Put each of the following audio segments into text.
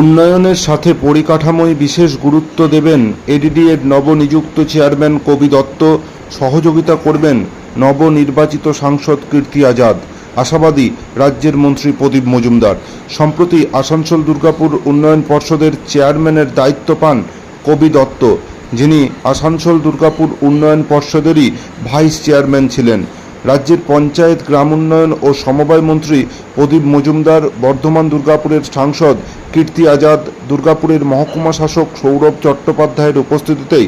উন্নয়নের সাথে পরিকাঠামোয় বিশেষ গুরুত্ব দেবেন এডিডিএর নবনিযুক্ত চেয়ারম্যান কবি দত্ত। সহযোগিতা করবেন নবনির্বাচিত সাংসদ কীর্তি আজাদ। আশাবাদী রাজ্যের মন্ত্রী প্রদীপ মজুমদার। সম্প্রতি আসানসোল দুর্গাপুর উন্নয়ন পর্ষদের চেয়ারম্যানের দায়িত্ব পান কবি দত্ত, যিনি আসানসোল দুর্গাপুর উন্নয়ন পর্ষদেরই ভাইস চেয়ারম্যান ছিলেন। রাজ্যের পঞ্চায়েত, গ্রাম উন্নয়ন ও সমবায় মন্ত্রী প্রদীপ মজুমদার, বর্ধমান দুর্গাপুরের সাংসদ কীর্তি আজাদ, দুর্গাপুরের মহকুমা শাসক সৌরভ চট্টোপাধ্যায়ের উপস্থিতিতেই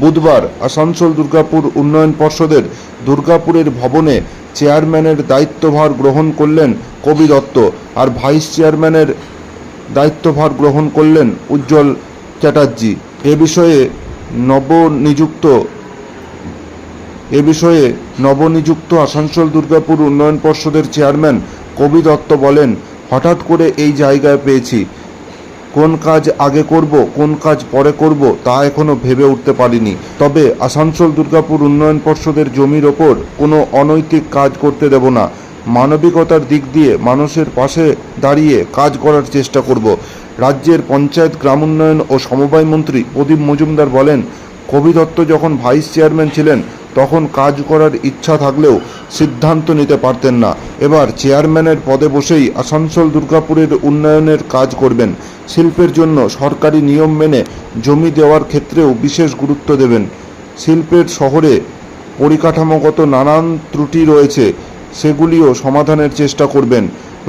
বুধবার আসানসোল দুর্গাপুর উন্নয়ন পর্ষদের দুর্গাপুরের ভবনে চেয়ারম্যানের দায়িত্বভার গ্রহণ করলেন কবি দত্ত আর ভাইস চেয়ারম্যানের দায়িত্বভার গ্রহণ করলেন উজ্জ্বল চ্যাটার্জি। এ বিষয়ে নবনিযুক্ত এ বিষয়ে নবনিযুক্ত আসানসোল দুর্গাপুর উন্নয়ন পর্ষদের চেয়ারম্যান কবি দত্ত বলেন, হঠাৎ করে এই জায়গায় পেয়েছি। কোন কাজ আগে করব, কোন কাজ পরে করব তা এখনও ভেবে উঠতে পারিনি। তবে আসানসোল দুর্গাপুর উন্নয়ন পর্ষদের জমির ওপর কোনো অনৈতিক কাজ করতে দেব না। মানবিকতার দিক দিয়ে মানুষের পাশে দাঁড়িয়ে কাজ করার চেষ্টা করব। রাজ্যের পঞ্চায়েত গ্রাম উন্নয়ন ও সমবায় মন্ত্রী প্রদীপ মজুমদার বলেন, কবি দত্ত যখন ভাইস চেয়ারম্যান ছিলেন তখন কাজ করার ইচ্ছা থাকলেও সিদ্ধান্ত নিতে পারতেন না। এবার চেয়ারম্যানের পদে বসেই আসানসোল দুর্গাপুরের উন্নয়নের কাজ করবেন। শিল্পের জন্য সরকারি নিয়ম মেনে জমি দেওয়ার ক্ষেত্রেও বিশেষ গুরুত্ব দেবেন। শিল্পের শহরে পরিকাঠামোগত নানান ত্রুটি রয়েছে, সেগুলিও সমাধানের চেষ্টা করবেন।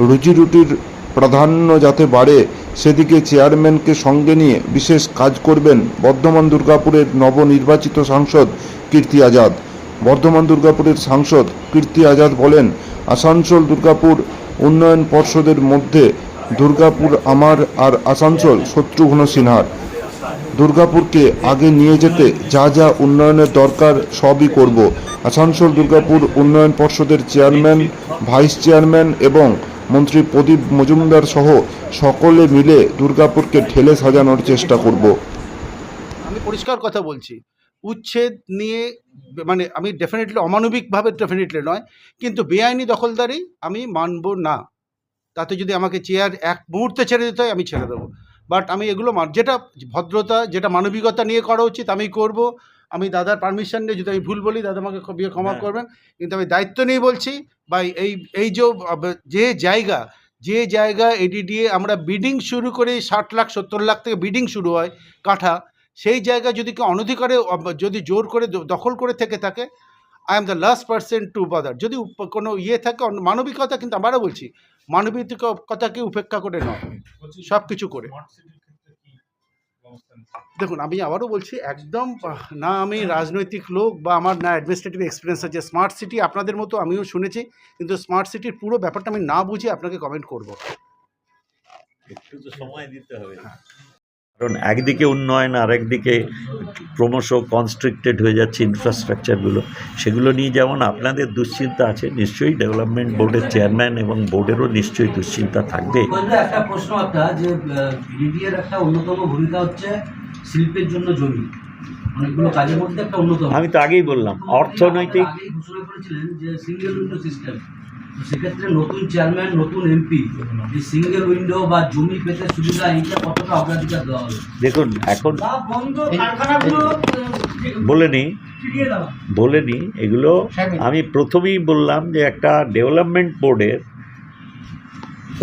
রুজি রুটির প্রাধান্য যাতে বাড়ে, সেদিকে চেয়ারম্যানকে সঙ্গে নিয়ে বিশেষ কাজ করবেন বর্ধমান দুর্গাপুরের নবনির্বাচিত সাংসদ কীর্তি আজাদ। বর্ধমান দুর্গাপুরের সাংসদ কীর্তি আজাদ বলেন, আসানসোল দুর্গাপুর উন্নয়ন পর্ষদের মধ্যে দুর্গাপুর আমার আর আসানসোল শত্রুঘ্ন সিনহার। দুর্গাপুরকে আগে নিয়ে যেতে যা যা উন্নয়নের দরকার সবই করব। আসানসোল দুর্গাপুর উন্নয়ন পর্ষদের চেয়ারম্যান, ভাইস চেয়ারম্যান এবং মন্ত্রী প্রদীপ মজুমদার সহ সকলে মিলে দুর্গাপুরকে ঠেলে সাজানোর চেষ্টা করব। আমি পরিষ্কার কথা বলছি। উচ্ছেদ নিয়ে মানে আমি ডেফিনেটলি অমানবিকভাবে ডেফিনেটলি নয় কিন্তু বেআইনি দখলদারি আমি মানব না। তাতে যদি আমাকে চেয়ার এক মুহূর্তে ছেড়ে দিতে হয় আমি ছেড়ে দেবো। বাট আমি এগুলো যেটা ভদ্রতা যেটা মানবিকতা নিয়ে করা উচিত আমি করব। আমি দাদার পারমিশন নিয়ে যদি আমি ভুল বলি দাদা আমাকে বিয়ে ক্ষমা হ্যাঁ। করবেন। কিন্তু আমি দায়িত্ব নিয়ে বলছি বা এই এই যে যে জায়গা যে জায়গা এডিডিএ আমরা বিডিং শুরু করি ষাট লাখ সত্তর লাখ থেকে বিডিং শুরু হয় কাঠা সেই জায়গা যদি কেউ অনধিকারে যদি জোর করে দখল করে থেকে থাকে I am the last percent to bother যদি কোনো ইয়ে থাকে মানবিকতা কিন্তু আবারও বলছি মানবিকতাকে উপেক্ষা করে নয় সব কিছু করে। দেখুন আমি আবারও বলছি একদম না আমি রাজনৈতিক লোক বা আমার না অ্যাডমিনিস্ট্রেটিভ এক্সপিরিয়েন্স আছে। স্মার্ট সিটি আপনাদের মতো আমিও শুনেছি কিন্তু স্মার্ট সিটির পুরো ব্যাপারটা আমি না বুঝে আপনাকে কমেন্ট করব। একটু তো সময় দিতে হবে। কারণ একদিকে উন্নয়ন আর একদিকে ক্রমশ কনস্ট্রিক্টেড হয়ে যাচ্ছে ইনফ্রাস্ট্রাকচারগুলো সেগুলো নিয়ে যেমন আপনাদের দুশ্চিন্তা আছে নিশ্চয়ই ডেভেলপমেন্ট বোর্ডের চেয়ারম্যান এবং বোর্ডেরও নিশ্চয়ই দুশ্চিন্তা থাকবে। একটা প্রশ্ন যে বিডিএর একটা অন্যতম ভূমিকা হচ্ছে শিল্পের জন্য জমি। অনেকগুলো কাজের মধ্যে একটা অন্যতম। আমি তো আগেই বললাম অর্থনৈতিক ঘোষণা করেছিলেন যে সিঙ্গেল উইন্ডো সিস্টেম তো সেক্ষেত্রে নতুন চেয়ারম্যান নতুন এমপি এই সিঙ্গেল উইন্ডো বা জমি পেতে সুবিধা এইটা কতটা অগ্রাধিকার দেওয়া হবে? দেখুন এখন বা বন্ধ কারখানাগুলো বলে নিই ফিরিয়ে দেওয়া। বলে নিই এগুলো আমি প্রথমেই বললাম যে একটা ডেভেলপমেন্ট বোর্ডের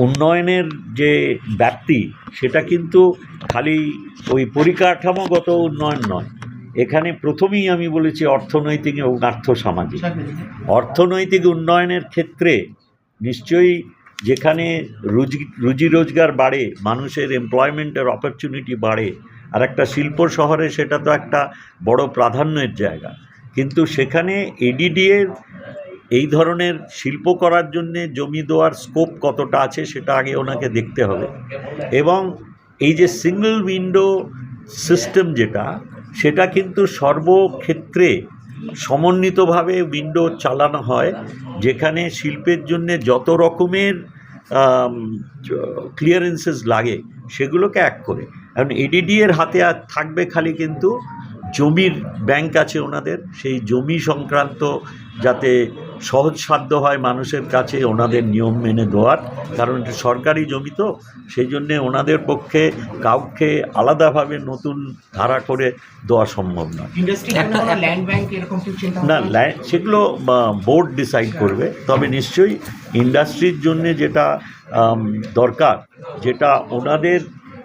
উন্নয়নের যে ব্যাপ্তি সেটা কিন্তু খালি ওই পরিকাঠামোগত উন্নয়ন নয়। এখানে প্রথমেই আমি বলেছি অর্থনৈতিক এবং আর্থসামাজিক। অর্থনৈতিক উন্নয়নের ক্ষেত্রে নিশ্চয়ই যেখানে রুজি রুজি রোজগার বাড়ে মানুষের এমপ্লয়মেন্টের অপরচুনিটি বাড়ে আর একটা শিল্প শহরে সেটা তো একটা বড় প্রাধান্যের জায়গা। কিন্তু সেখানে এডিডিএর এই ধরনের শিল্প করার জন্যে জমি দেওয়ার স্কোপ কতটা আছে সেটা আগে ওনাকে দেখতে হবে। এবং এই যে সিঙ্গল উইন্ডো সিস্টেম যেটা সেটা কিন্তু সর্বক্ষেত্রে সমন্বিতভাবে উইন্ডো চালানো হয়, যেখানে শিল্পের জন্যে যত রকমের ক্লিয়ারেন্সেস লাগে, সেগুলোকে এক করে। কারণ এডিডি এর হাতে আর থাকবে খালি কিন্তু জমির ব্যাংক আছে ওনাদের, সেই জমি সংক্রান্ত যাতে সহজসাধ্য হয় মানুষের কাছে ওনাদের নিয়ম মেনে দেওয়ার কারণ এটা সরকারি জমি তো সেই জন্যে ওনাদের পক্ষে কাউকে আলাদাভাবে নতুন ধারা করে দেওয়া সম্ভব নয় ইন্ডাস্ট্রি ল্যান্ড ব্যাংক এরকম কিছু চিন্তা না ল্যান্ড সেগুলো বোর্ড ডিসাইড করবে তবে নিশ্চয়ই ইন্ডাস্ট্রির জন্য যেটা দরকার যেটা ওনাদের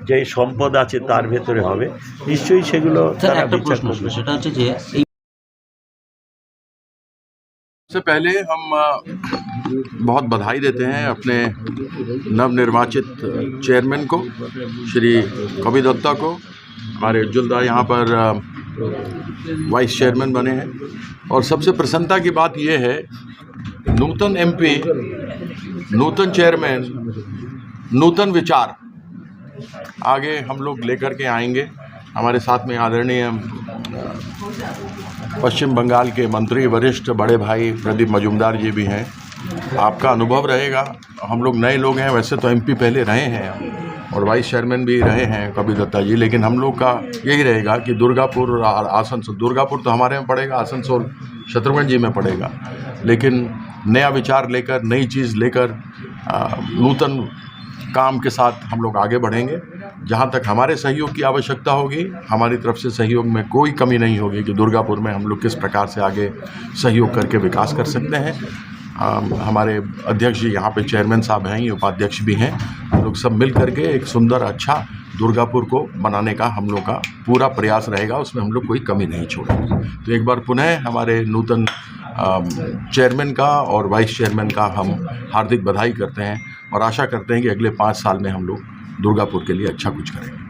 যে সম্পদ আছে তার ভেতরে হবে নিশ্চয়ই সেগুলো তারা বিচার করবে। সেটা হচ্ছে যে सबसे पहले हम बहुत बधाई देते हैं अपने नवनिर्वाचित चेयरमैन को, श्री कवि दत्ता को। हमारे उज्ज्वलदा यहाँ पर वाइस चेयरमैन बने हैं। और सबसे प्रसन्नता की बात यह है, नूतन एमपी नूतन चेयरमैन, नूतन विचार आगे हम लोग लेकर के आएँगे। हमारे साथ में आदरणीय पश्चिम बंगाल के मंत्री, वरिष्ठ, बड़े भाई प्रदीप मजूमदार जी भी हैं। आपका अनुभव रहेगा। हम लोग नए लोग हैं, वैसे तो एमपी पहले रहे हैं और वाइस चेयरमैन भी रहे हैं कबीर दत्ता जी, लेकिन हम लोग का यही रहेगा कि दुर्गापुर और आसनसोल, दुर्गापुर तो हमारे में पड़ेगा, आसनसोल शत्रुघ्न जी में पड़ेगा। लेकिन नया विचार लेकर, नई चीज़ लेकर नूतन काम के साथ हम लोग आगे बढ़ेंगे। जहाँ तक हमारे सहयोग की आवश्यकता होगी हमारी तरफ़ से सहयोग में कोई कमी नहीं होगी कि दुर्गापुर में हम लोग किस प्रकार से आगे सहयोग करके विकास कर सकते हैं। अम, हमारे अध्यक्ष जी यहाँ पे चेयरमैन साहब हैं ही उपाध्यक्ष भी हैं। हम लोग सब मिल करके एक सुंदर अच्छा दुर्गापुर को बनाने का हम लोग का पूरा प्रयास रहेगा उसमें हम लोग कोई कमी नहीं छोड़ेंगे। तो एक बार पुनः हमारे नूतन चेयरमैन का और वाइस चेयरमैन का हम हार्दिक बधाई करते हैं और आशा करते हैं कि अगले पाँच साल में हम लोग दुर्गापुर के लिए अच्छा कुछ करेंगे।